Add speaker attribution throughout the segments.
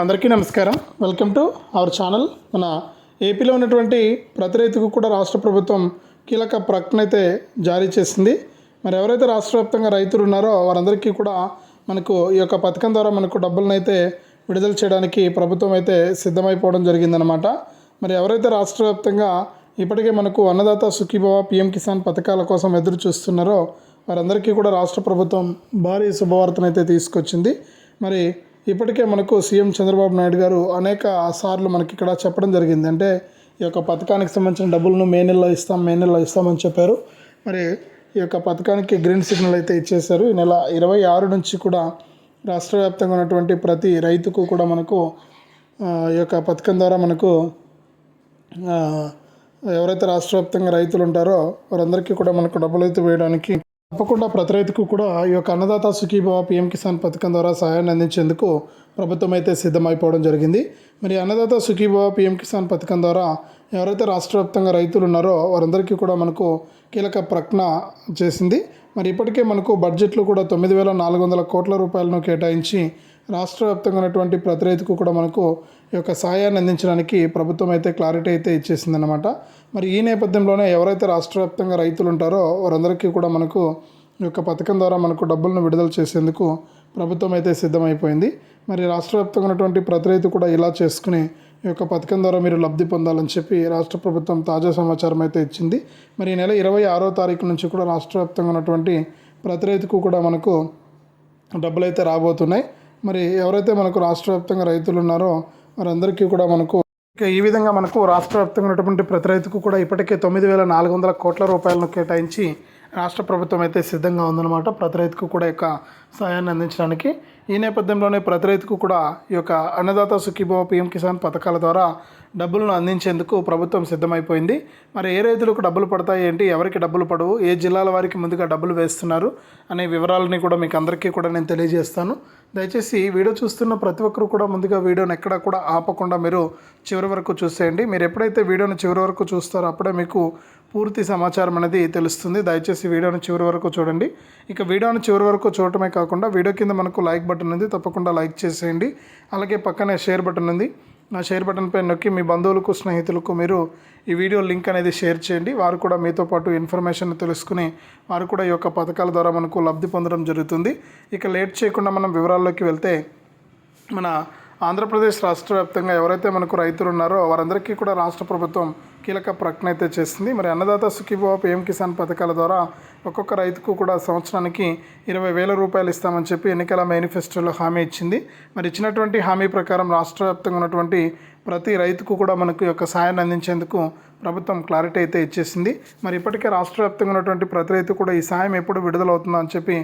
Speaker 1: అందరికీ నమస్కారం. Welcome to our channel. మన ఏపీలో ఉన్నటువంటి ప్రతి రైతుకు కూడా రాష్ట్ర ప్రభుత్వం కీలక ప్రకటన అయితే జారీ చేసింది. మరి ఎవరైతే రాష్ట్ర వ్యాప్తంగా రైతులు ఉన్నారో వారందరికీ కూడా మనకు ఈ యొక్క పథకం ద్వారా మనకు డబ్బులను అయితే విడుదల చేయడానికి ప్రభుత్వం అయితే సిద్ధమైపోవడం జరిగిందనమాట మరి ఎవరైతే రాష్ట్ర వ్యాప్తంగా ఇప్పటికే మనకు అన్నదాత సుఖీభవ పిఎం కిసాన్ పథకాల కోసం ఎదురు చూస్తున్నారో వారందరికీ కూడా రాష్ట్ర ప్రభుత్వం భారీ శుభవార్తనైతే తీసుకొచ్చింది. మరి ఇప్పటికే మనకు సీఎం చంద్రబాబు నాయుడు గారు అనేక సార్లు మనకి ఇక్కడ చెప్పడం జరిగింది. అంటే ఈ యొక్క పథకానికి సంబంధించిన డబ్బులను మే నెలలో ఇస్తాం మే నెలలో ఇస్తామని చెప్పారు. మరి ఈ యొక్క పథకానికి గ్రీన్ సిగ్నల్ అయితే ఇచ్చేశారు. ఈ నెల ఇరవై ఆరు నుంచి కూడా రాష్ట్ర వ్యాప్తంగా ఉన్నటువంటి ప్రతి రైతుకు కూడా మనకు ఈ యొక్క పథకం ద్వారా మనకు ఎవరైతే రాష్ట్ర వ్యాప్తంగా రైతులు ఉంటారో వారందరికీ కూడా మనకు డబ్బులు అయితే వేయడానికి తప్పకుండా ప్రతి రైతుకు కూడా ఈ యొక్క అన్నదాత సుఖీభావ పిఎం కిసాన్ పథకం ద్వారా సహాయాన్ని అందించేందుకు ప్రభుత్వం అయితే సిద్ధమైపోవడం జరిగింది. మరి అన్నదాత సుఖీభావ పిఎం కిసాన్ పథకం ద్వారా ఎవరైతే రాష్ట్ర వ్యాప్తంగా రైతులు ఉన్నారో వారందరికీ కూడా మనకు కీలక ప్రకటన చేసింది. మరి ఇప్పటికే మనకు బడ్జెట్లో కూడా తొమ్మిది వేల నాలుగు వందల కోట్ల రూపాయలను కేటాయించి రాష్ట్ర వ్యాప్తంగా ఉన్నటువంటి ప్రతి రైతుకు కూడా మనకు ఈ యొక్క సహాయాన్ని అందించడానికి ప్రభుత్వం అయితే క్లారిటీ అయితే ఇచ్చేసిందనమాట మరి ఈ నేపథ్యంలోనే ఎవరైతే రాష్ట్ర వ్యాప్తంగా రైతులు ఉంటారో వారందరికీ కూడా మనకు ఈ యొక్క పథకం ద్వారా మనకు డబ్బులను విడుదల చేసేందుకు ప్రభుత్వం అయితే సిద్ధమైపోయింది. మరి రాష్ట్ర వ్యాప్తంగా ఉన్నటువంటి ప్రతి రైతు కూడా ఇలా చేసుకుని ఈ యొక్క పథకం ద్వారా మీరు లబ్ధి పొందాలని చెప్పి రాష్ట్ర ప్రభుత్వం తాజా సమాచారం అయితే ఇచ్చింది. మరి ఈ నెల ఇరవై ఆరో తారీఖు నుంచి కూడా రాష్ట్ర వ్యాప్తంగా ఉన్నటువంటి ప్రతి రైతుకు కూడా మనకు డబ్బులు అయితే రాబోతున్నాయి. మరి ఎవరైతే మనకు రాష్ట్ర వ్యాప్తంగా రైతులు ఉన్నారో వారందరికీ కూడా మనకు ఈ విధంగా మనకు రాష్ట్ర వ్యాప్తంగా ఉన్నటువంటి ప్రతి రైతుకు కూడా ఇప్పటికే తొమ్మిది వేల నాలుగు వందల కోట్ల రూపాయలను కేటాయించి రాష్ట్ర ప్రభుత్వం అయితే సిద్ధంగా ఉందన్నమాట ప్రతి రైతుకు కూడా యొక్క సహాయాన్ని అందించడానికి. ఈ నేపథ్యంలోనే ప్రతి రైతుకు కూడా ఈ యొక్క అన్నదాత సుఖీభవ పిఎం కిసాన్ పథకాల ద్వారా డబ్బులను అందించేందుకు ప్రభుత్వం సిద్ధమైపోయింది. మరి ఏ రైతులకు డబ్బులు పడతాయి ఏంటి? ఎవరికి డబ్బులు పడవు? ఏ జిల్లాల వారికి ముందుగా డబ్బులు వేస్తున్నారు? అనే వివరాలని కూడా మీకు అందరికీ కూడా నేను తెలియజేస్తాను. దయచేసి వీడియో చూస్తున్న ప్రతి ఒక్కరు కూడా ముందుగా వీడియోని ఎక్కడా కూడా ఆపకుండా మీరు చివరి వరకు చూసేయండి. మీరు ఎప్పుడైతే వీడియోని చివరి వరకు చూస్తారో అప్పుడే మీకు పూర్తి సమాచారం అనేది తెలుస్తుంది. దయచేసి వీడియోని చివరి వరకు చూడండి. ఇక వీడియోని చివరి వరకు చూడటమే కాకుండా వీడియో కింద మనకు లైక్ బటన్ ఉంది. తప్పకుండా లైక్ చేసేయండి. అలాగే పక్కనే షేర్ బటన్ ఉంది. నా షేర్ బటన్పై నొక్కి మీ బంధువులకు స్నేహితులకు మీరు ఈ వీడియో లింక్ అనేది షేర్ చేయండి. వారు కూడా మీతో పాటు ఇన్ఫర్మేషన్ తెలుసుకుని వారు కూడా ఈ యొక్క పథకాల ద్వారా మనకు లబ్ధి పొందడం జరుగుతుంది. ఇక లేట్ చేయకుండా మనం వివరాల్లోకి వెళ్తే మన ఆంధ్రప్రదేశ్ రాష్ట్ర వ్యాప్తంగా ఎవరైతే మనకు రైతులు ఉన్నారో వారందరికీ కూడా రాష్ట్ర ప్రభుత్వం కీలక ప్రకటన అయితే చేసింది. మరి అన్నదాత సుఖీభవ పిఎం కిసాన్ పథకాల ద్వారా ఒక్కొక్క రైతుకు కూడా సంవత్సరానికి ఇరవై వేల రూపాయలు ఇస్తామని చెప్పి ఎన్నికల మేనిఫెస్టోలో హామీ ఇచ్చింది. మరి ఇచ్చినటువంటి హామీ ప్రకారం రాష్ట్ర వ్యాప్తంగా ఉన్నటువంటి ప్రతి రైతుకు కూడా మనకు యొక్క సాయాన్ని అందించేందుకు ప్రభుత్వం క్లారిటీ అయితే ఇచ్చేసింది. మరి ఇప్పటికే రాష్ట్ర వ్యాప్తంగా ఉన్నటువంటి ప్రతి రైతు కూడా ఈ సాయం ఎప్పుడు విడుదలవుతుందో అని చెప్పి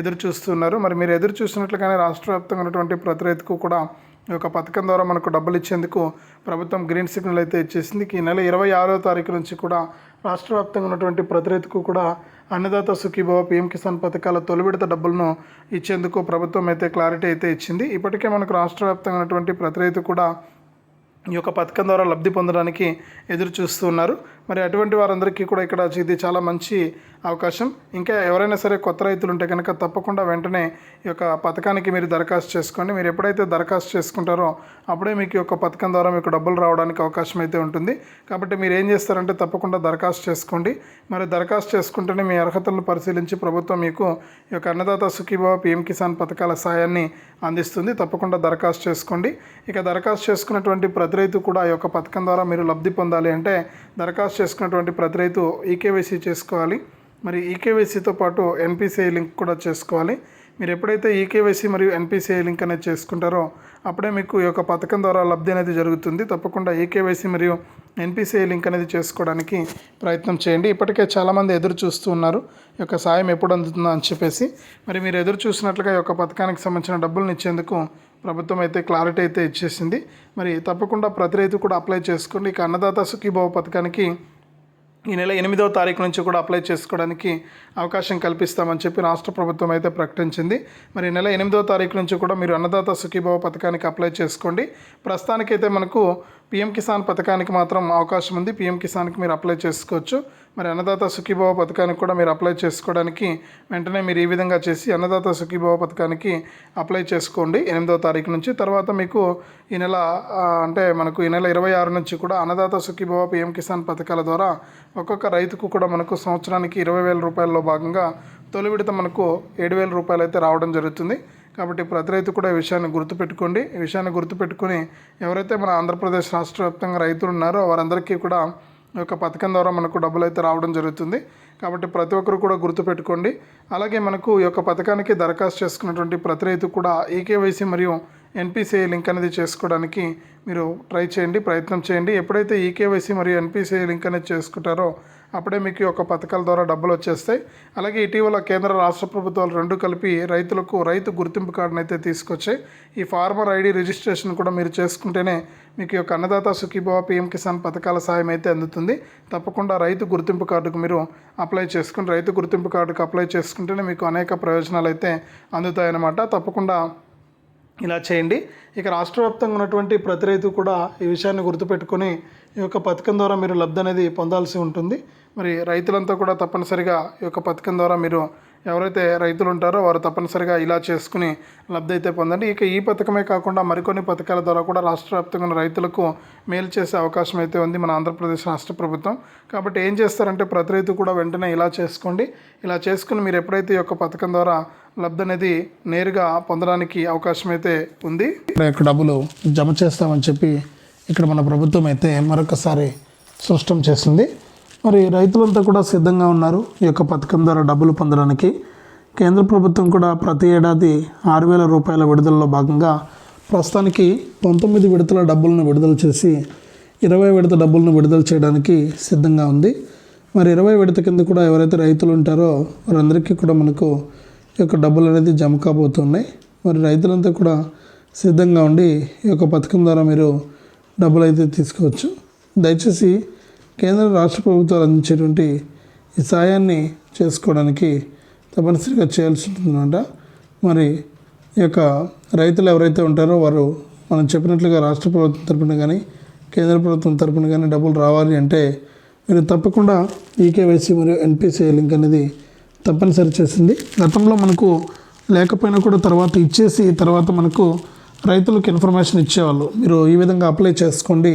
Speaker 1: ఎదురు చూస్తున్నారు మరి మీరు ఎదురు చూసినట్లుగానే రాష్ట్ర వ్యాప్తంగా ఉన్నటువంటి ప్రతి రైతుకు కూడా ఈ యొక్క పథకం ద్వారా మనకు డబ్బులు ఇచ్చేందుకు ప్రభుత్వం గ్రీన్ సిగ్నల్ అయితే ఇచ్చేసింది. ఈ నెల ఇరవై ఆరో తారీఖు నుంచి కూడా రాష్ట్ర వ్యాప్తంగా ఉన్నటువంటి ప్రతి రైతుకు కూడా అన్నదాత సుఖీభవ పిఎం కిసాన్ పథకాల తొలి విడత డబ్బులను ఇచ్చేందుకు ప్రభుత్వం అయితే క్లారిటీ అయితే ఇచ్చింది. ఇప్పటికే మనకు రాష్ట్ర వ్యాప్తంగా ఉన్నటువంటి ప్రతి రైతు కూడా ఈ యొక్క పథకం ద్వారా లబ్ధి పొందడానికి ఎదురు చూస్తున్నారు మరి అటువంటి వారందరికీ కూడా ఇక్కడ ఇది చాలా మంచి అవకాశం. ఇంకా ఎవరైనా సరే కొత్త రైతులు ఉంటే కనుక తప్పకుండా వెంటనే ఈ యొక్క పథకానికి మీరు దరఖాస్తు చేసుకోండి. మీరు ఎప్పుడైతే దరఖాస్తు చేసుకుంటారో అప్పుడే మీకు ఈ యొక్క పథకం ద్వారా మీకు డబ్బులు రావడానికి అవకాశం అయితే ఉంటుంది. కాబట్టి మీరు ఏం చేస్తారంటే తప్పకుండా దరఖాస్తు చేసుకోండి. మరి దరఖాస్తు చేసుకుంటేనే మీ అర్హతలను పరిశీలించి ప్రభుత్వం మీకు ఈ యొక్క అన్నదాత సుఖీభావ పిఎం కిసాన్ పథకాల సాయాన్ని అందిస్తుంది. తప్పకుండా దరఖాస్తు చేసుకోండి. ఇక దరఖాస్తు చేసుకున్నటువంటి ప్రతి ప్రతి రైతు కూడా ఈ యొక్క పథకం ద్వారా మీరు లబ్ధి పొందాలి అంటే దరఖాస్తు చేసుకున్నటువంటి ప్రతి రైతు ఈకేవైసీ చేసుకోవాలి. మరి ఈకేవైసీతో పాటు ఎన్పిసిఐ లింక్ కూడా చేసుకోవాలి. మీరు ఎప్పుడైతే ఈకేవైసీ మరియు ఎన్పిసిఐ లింక్ అనేది చేసుకుంటారో అప్పుడే మీకు ఈ యొక్క పథకం ద్వారా లబ్ధి అనేది జరుగుతుంది. తప్పకుండా ఈకేవైసీ మరియు ఎన్పిసిఐ లింక్ అనేది చేసుకోవడానికి ప్రయత్నం చేయండి. ఇప్పటికే చాలామంది ఎదురు చూస్తూ ఉన్నారు. ఈ యొక్క సాయం ఎప్పుడు అందుతుందో అని చెప్పేసి. మరి మీరు ఎదురు చూసినట్లుగా ఈ యొక్క పథకానికి సంబంధించిన డబ్బులను ఇచ్చేందుకు ప్రభుత్వం అయితే క్లారిటీ అయితే ఇచ్చేసింది. మరి తప్పకుండా ప్రతి రైతు కూడా అప్లై చేసుకోండి. ఇక అన్నదాత సుఖీభావ పథకానికి ఈ నెల ఎనిమిదవ తారీఖు నుంచి కూడా అప్లై చేసుకోవడానికి అవకాశం కల్పిస్తామని చెప్పి రాష్ట్ర ప్రభుత్వం అయితే ప్రకటించింది. మరి ఈ నెల ఎనిమిదవ తారీఖు నుంచి కూడా మీరు అన్నదాత సుఖీభావ పథకానికి అప్లై చేసుకోండి. ప్రస్తుతానికైతే మనకు పిఎం కిసాన్ పథకానికి మాత్రం అవకాశం ఉంది. పిఎం కిసాన్కి మీరు అప్లై చేసుకోవచ్చు. మరి అన్నదాత సుఖీభావ పథకానికి కూడా మీరు అప్లై చేసుకోవడానికి వెంటనే మీరు ఈ విధంగా చేసి అన్నదాత సుఖీభావ పథకానికి అప్లై చేసుకోండి. ఎనిమిదవ తారీఖు నుంచి తర్వాత మీకు ఈ నెల అంటే మనకు ఈ నెల ఇరవై ఆరు నుంచి కూడా అన్నదాత సుఖీభావ పిఎం కిసాన్ పథకాల ద్వారా ఒక్కొక్క రైతుకు కూడా మనకు సంవత్సరానికి ఇరవై వేల రూపాయల్లో భాగంగా తొలి విడత మనకు ఏడు వేల రూపాయలు అయితే రావడం జరుగుతుంది. కాబట్టి ప్రతి రైతు కూడా ఈ విషయాన్ని గుర్తుపెట్టుకోండి. ఈ విషయాన్ని గుర్తుపెట్టుకొని ఎవరైతే మన ఆంధ్రప్రదేశ్ రాష్ట్ర వ్యాప్తంగా రైతులు ఉన్నారో వారందరికీ కూడా ఈ యొక్క పథకం ద్వారా మనకు డబ్బులు అయితే రావడం జరుగుతుంది. కాబట్టి ప్రతి ఒక్కరు కూడా గుర్తుపెట్టుకోండి. అలాగే మనకు ఈ యొక్క పథకానికి దరఖాస్తు చేసుకున్నటువంటి ప్రతి రైతు కూడా ఈకేవైసీ మరియు ఎన్పిసిఐ లింక్ అనేది చేసుకోవడానికి మీరు ట్రై చేయండి ప్రయత్నం చేయండి. ఎప్పుడైతే ఈకేవైసీ మరియు ఎన్పిసిఐ లింక్ అనేది చేసుకుంటారో అప్పుడే మీకు ఒక యొక్క పథకాల ద్వారా డబ్బులు వచ్చేస్తాయి. అలాగే ఇటీవల కేంద్ర రాష్ట్ర ప్రభుత్వాలు రెండు కలిపి రైతులకు రైతు గుర్తింపు కార్డును అయితే తీసుకొచ్చాయి. ఈ ఫార్మర్ ఐడి రిజిస్ట్రేషన్ కూడా మీరు చేసుకుంటేనే మీకు యొక్క అన్నదాత సుఖీభావ పిఎం కిసాన్ పథకాల సాయం అయితే అందుతుంది. తప్పకుండా రైతు గుర్తింపు కార్డుకు మీరు అప్లై చేసుకుని రైతు గుర్తింపు కార్డుకు అప్లై చేసుకుంటేనే మీకు అనేక ప్రయోజనాలు అయితే అందుతాయన్నమాట. తప్పకుండా ఇలా చేయండి. ఇక రాష్ట్ర వ్యాప్తంగా ఉన్నటువంటి ప్రతి రైతు కూడా ఈ విషయాన్ని గుర్తుపెట్టుకొని ఈ యొక్క పథకం ద్వారా మీరు లబ్ధి అనేది పొందాల్సి ఉంటుంది. మరి రైతులంతా కూడా తప్పనిసరిగా ఈ యొక్క పథకం ద్వారా మీరు ఎవరైతే రైతులు ఉంటారో వారు తప్పనిసరిగా ఇలా చేసుకుని లబ్ధి అయితే పొందండి. ఇక ఈ పథకమే కాకుండా మరికొన్ని పథకాల ద్వారా కూడా రాష్ట్ర వ్యాప్తంగా ఉన్న రైతులకు మేలు చేసే అవకాశం అయితే ఉంది మన ఆంధ్రప్రదేశ్ రాష్ట్ర ప్రభుత్వం. కాబట్టి ఏం చేస్తారంటే ప్రతి రైతు కూడా వెంటనే ఇలా చేసుకోండి. ఇలా చేసుకుని మీరు ఎప్పుడైతే ఈ యొక్క పథకం ద్వారా లబ్ధి అనేది నేరుగా పొందడానికి అవకాశం అయితే ఉంది. డబ్బులు జమ చేస్తామని చెప్పి ఇక్కడ మన ప్రభుత్వం అయితే మరొకసారి స్పష్టం చేసింది. మరి రైతులంతా కూడా సిద్ధంగా ఉన్నారు ఈ యొక్క పథకం ద్వారా డబ్బులు పొందడానికి. కేంద్ర ప్రభుత్వం కూడా ప్రతి ఏడాది ఆరు వేల రూపాయల విడుదలలో భాగంగా ప్రస్తుతానికి పంతొమ్మిది విడతల డబ్బులను విడుదల చేసి ఇరవై విడత డబ్బులను విడుదల చేయడానికి సిద్ధంగా ఉంది. మరి ఇరవై విడత కింద కూడా ఎవరైతే రైతులు ఉంటారో వారందరికీ కూడా మనకు ఈ యొక్క డబ్బులు అనేది జమ కాబోతున్నాయి. మరి రైతులంతా కూడా సిద్ధంగా ఉండి ఈ యొక్క పథకం ద్వారా మీరు డబ్బులు అయితే తీసుకోవచ్చు. దయచేసి కేంద్ర రాష్ట్ర ప్రభుత్వాలు అందించేటువంటి ఈ సాయాన్ని చేసుకోవడానికి తప్పనిసరిగా చేయాల్సి ఉంటుందన్నమాట. మరి ఈ యొక్క రైతులు ఎవరైతే ఉంటారో వారు మనం చెప్పినట్లుగా రాష్ట్ర ప్రభుత్వం తరపున కానీ కేంద్ర ప్రభుత్వం తరపున కానీ డబ్బులు రావాలి అంటే మీరు తప్పకుండా ఈకేవైసీ మరియు ఎన్పిసిఐ లింక్ అనేది తప్పనిసరి చేసింది. గతంలో మనకు లేకపోయినా కూడా తర్వాత ఇచ్చేసి తర్వాత మనకు రైతులకు ఇన్ఫర్మేషన్ ఇచ్చేవాళ్ళు మీరు ఈ విధంగా అప్లై చేసుకోండి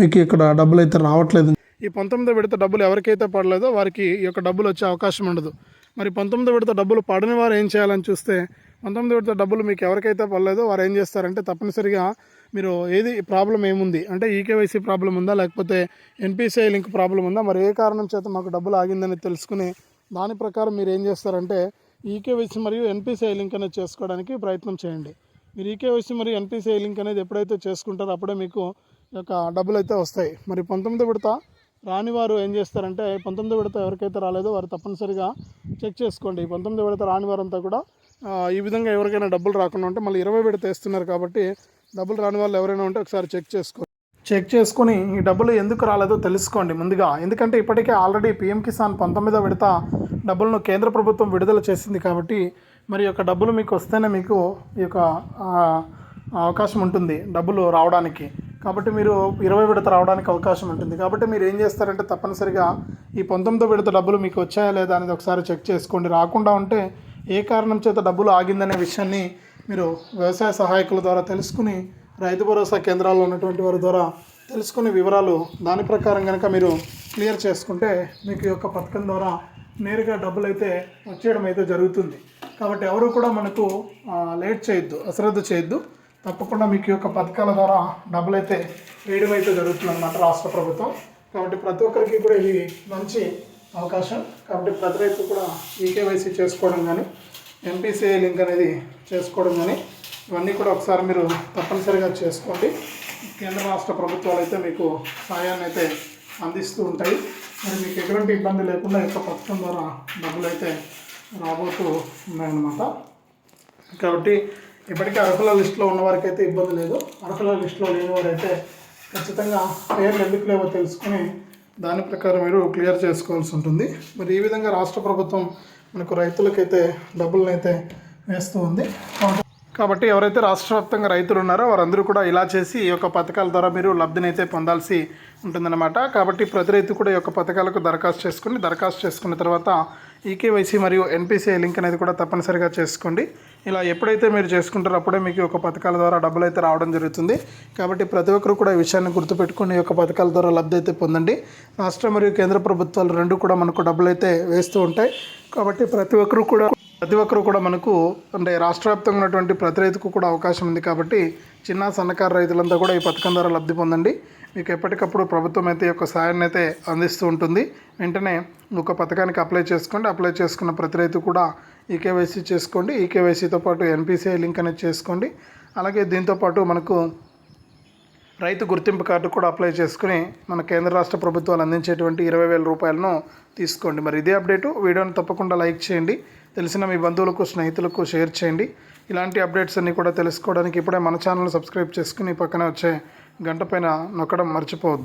Speaker 1: మీకు ఇక్కడ డబ్బులు అయితే రావట్లేదు. ఈ పంతొమ్మిదో విడత డబ్బులు ఎవరికైతే పడలేదో వారికి ఈ యొక్క డబ్బులు వచ్చే అవకాశం ఉండదు. మరి పంతొమ్మిదో విడత డబ్బులు పడని వారు ఏం చేయాలని చూస్తే పంతొమ్మిది విడత డబ్బులు మీకు ఎవరికైతే పడలేదో వారు ఏం చేస్తారంటే తప్పనిసరిగా మీరు ఏది ప్రాబ్లం ఏముంది అంటే ఈకేవైసీ ప్రాబ్లం ఉందా లేకపోతే ఎన్పిసిఐ లింక్ ప్రాబ్లం ఉందా మరి ఏ కారణం చేత మాకు డబ్బులు ఆగిందని తెలుసుకుని దాని ప్రకారం మీరు ఏం చేస్తారంటే ఈకేవైసీ మరియు ఎన్పిసిఐ లింక్ అనేది చేసుకోవడానికి ప్రయత్నం చేయండి. మీరు ఈకేవైసీ మరియు ఎన్పిసిఐ లింక్ అనేది ఎప్పుడైతే చేసుకుంటారో అప్పుడే మీకు యొక్క డబ్బులు అయితే వస్తాయి. మరి పంతొమ్మిది విడత రాని వారు ఏం చేస్తారంటే పంతొమ్మిది విడత ఎవరికైతే రాలేదో వారు తప్పనిసరిగా చెక్ చేసుకోండి. పంతొమ్మిది విడత రాని వారంతా కూడా ఈ విధంగా ఎవరికైనా డబ్బులు రాకుండా ఉంటే మళ్ళీ ఇరవై విడత వేస్తున్నారు కాబట్టి డబ్బులు రాని వాళ్ళు ఎవరైనా ఉంటే ఒకసారి చెక్ చేసుకో చెక్ చేసుకొని ఈ డబ్బులు ఎందుకు రాలేదో తెలుసుకోండి ముందుగా. ఎందుకంటే ఇప్పటికే ఆల్రెడీ పీఎం కిసాన్ పంతొమ్మిదో విడత డబ్బులను కేంద్ర ప్రభుత్వం విడుదల చేసింది కాబట్టి మరి యొక్క డబ్బులు మీకు వస్తేనే మీకు ఈ యొక్క అవకాశం ఉంటుంది డబ్బులు రావడానికి. కాబట్టి మీరు ఇరవై విడత రావడానికి అవకాశం ఉంటుంది. కాబట్టి మీరు ఏం చేస్తారంటే తప్పనిసరిగా ఈ పంతొమ్మిదో విడత డబ్బులు మీకు వచ్చాయా లేదా అనేది ఒకసారి చెక్ చేసుకోండి. రాకుండా ఉంటే ఏ కారణం చేత డబ్బులు ఆగిందనే విషయాన్ని మీరు వ్యవసాయ సహాయకుల ద్వారా తెలుసుకుని రైతు భరోసా కేంద్రాల్లో ఉన్నటువంటి వారి ద్వారా తెలుసుకునే వివరాలు దాని ప్రకారం కనుక మీరు క్లియర్ చేసుకుంటే మీకు యొక్క పథకం ద్వారా నేరుగా డబ్బులు అయితే వచ్చేయడం అయితే జరుగుతుంది. కాబట్టి ఎవరు కూడా మనకు లేట్ చేయొద్దు అశ్రద్ధ చేయొద్దు. తప్పకుండా మీకు యొక్క పథకాల ద్వారా డబ్బులు అయితే వేయడం అయితే జరుగుతుంది అనమాట రాష్ట్ర ప్రభుత్వం. కాబట్టి ప్రతి ఒక్కరికి కూడా ఇది మంచి అవకాశం. కాబట్టి ప్రతి రైతు కూడా ఈకేవైసీ చేసుకోవడం కానీ ఎంపీసీఐ లింక్ అనేది చేసుకోవడం కానీ ఇవన్నీ కూడా ఒకసారి మీరు తప్పనిసరిగా చేసుకోండి. కేంద్ర రాష్ట్ర ప్రభుత్వాలు అయితే మీకు సాయాన్ని అయితే అందిస్తూ ఉంటాయి. మరి మీకు ఎటువంటి ఇబ్బంది లేకుండా ఈ యొక్క పథకం ద్వారా డబ్బులు అయితే రాబోతూ ఉన్నాయన్నమాట. కాబట్టి ఇప్పటికే అర్హుల లిస్టులో ఉన్న వారికి అయితే ఇబ్బంది లేదు. అర్హుల లిస్టులో లేని వారైతే ఖచ్చితంగా పేర్లు ఎందుకు లేవో తెలుసుకుని దాని ప్రకారం మీరు క్లియర్ చేసుకోవాల్సి ఉంటుంది. మరి ఈ విధంగా రాష్ట్ర ప్రభుత్వం మనకు రైతులకైతే డబ్బులను అయితే వేస్తూ ఉంది. కాబట్టి- ఎవరైతే రాష్ట్ర వ్యాప్తంగా రైతులు ఉన్నారో వారందరూ కూడా ఇలా చేసి ఈ యొక్క పథకాల ద్వారా మీరు లబ్ధినైతే పొందాల్సి ఉంటుందన్నమాట. కాబట్టి ప్రతి రైతు కూడా ఈ యొక్క పథకాలకు దరఖాస్తు చేసుకుని దరఖాస్తు చేసుకున్న తర్వాత ఈకేవైసీ మరియు ఎన్పిసిఐ లింక్ అనేది కూడా తప్పనిసరిగా చేసుకోండి. ఇలా ఎప్పుడైతే మీరు చేసుకుంటారో అప్పుడే మీకు ఒక పథకాల ద్వారా డబ్బులు అయితే రావడం జరుగుతుంది. కాబట్టి ప్రతి ఒక్కరు కూడా ఈ విషయాన్ని గుర్తుపెట్టుకుని ఈ యొక్క పథకాల ద్వారా లబ్ధి అయితే పొందండి. రాష్ట్ర మరియు కేంద్ర ప్రభుత్వాలు రెండు కూడా మనకు డబ్బులు అయితే వేస్తూ ఉంటాయి. కాబట్టి ప్రతి ఒక్కరు కూడా ప్రతి ఒక్కరు కూడా మనకు అంటే రాష్ట్ర వ్యాప్తంగా ఉన్నటువంటి ప్రతి రైతుకు కూడా అవకాశం ఉంది కాబట్టి చిన్న సన్నకారు రైతులంతా కూడా ఈ పథకం ద్వారా లబ్ధి పొందండి. మీకు ఎప్పటికప్పుడు ప్రభుత్వం అయితే యొక్క సాయాన్ని అయితే అందిస్తూ ఉంటుంది. వెంటనే ఒక పథకానికి అప్లై చేసుకోండి. అప్లై చేసుకున్న ప్రతి రైతు కూడా ఈకేవైసీ చేసుకోండి. ఈకేవైసీతో పాటు ఎన్పిసిఐ లింక్ అనేది చేసుకోండి. అలాగే దీంతోపాటు మనకు రైతు గుర్తింపు కార్డు కూడా అప్లై చేసుకుని మన కేంద్ర రాష్ట్ర ప్రభుత్వాలు అందించేటువంటి ఇరవై వేల రూపాయలను తీసుకోండి. మరి ఇదే అప్డేటు. వీడియోని తప్పకుండా లైక్ చేయండి. తెలిసిన మీ బంధువులకు స్నేహితులకు షేర్ చేయండి. ఇలాంటి అప్డేట్స్ అన్నీ కూడా తెలుసుకోవడానికి ఇప్పుడే మన ఛానల్ సబ్స్క్రైబ్ చేసుకుని పక్కన వచ్చే గంట పైన నొక్కడం మర్చిపోవద్దు.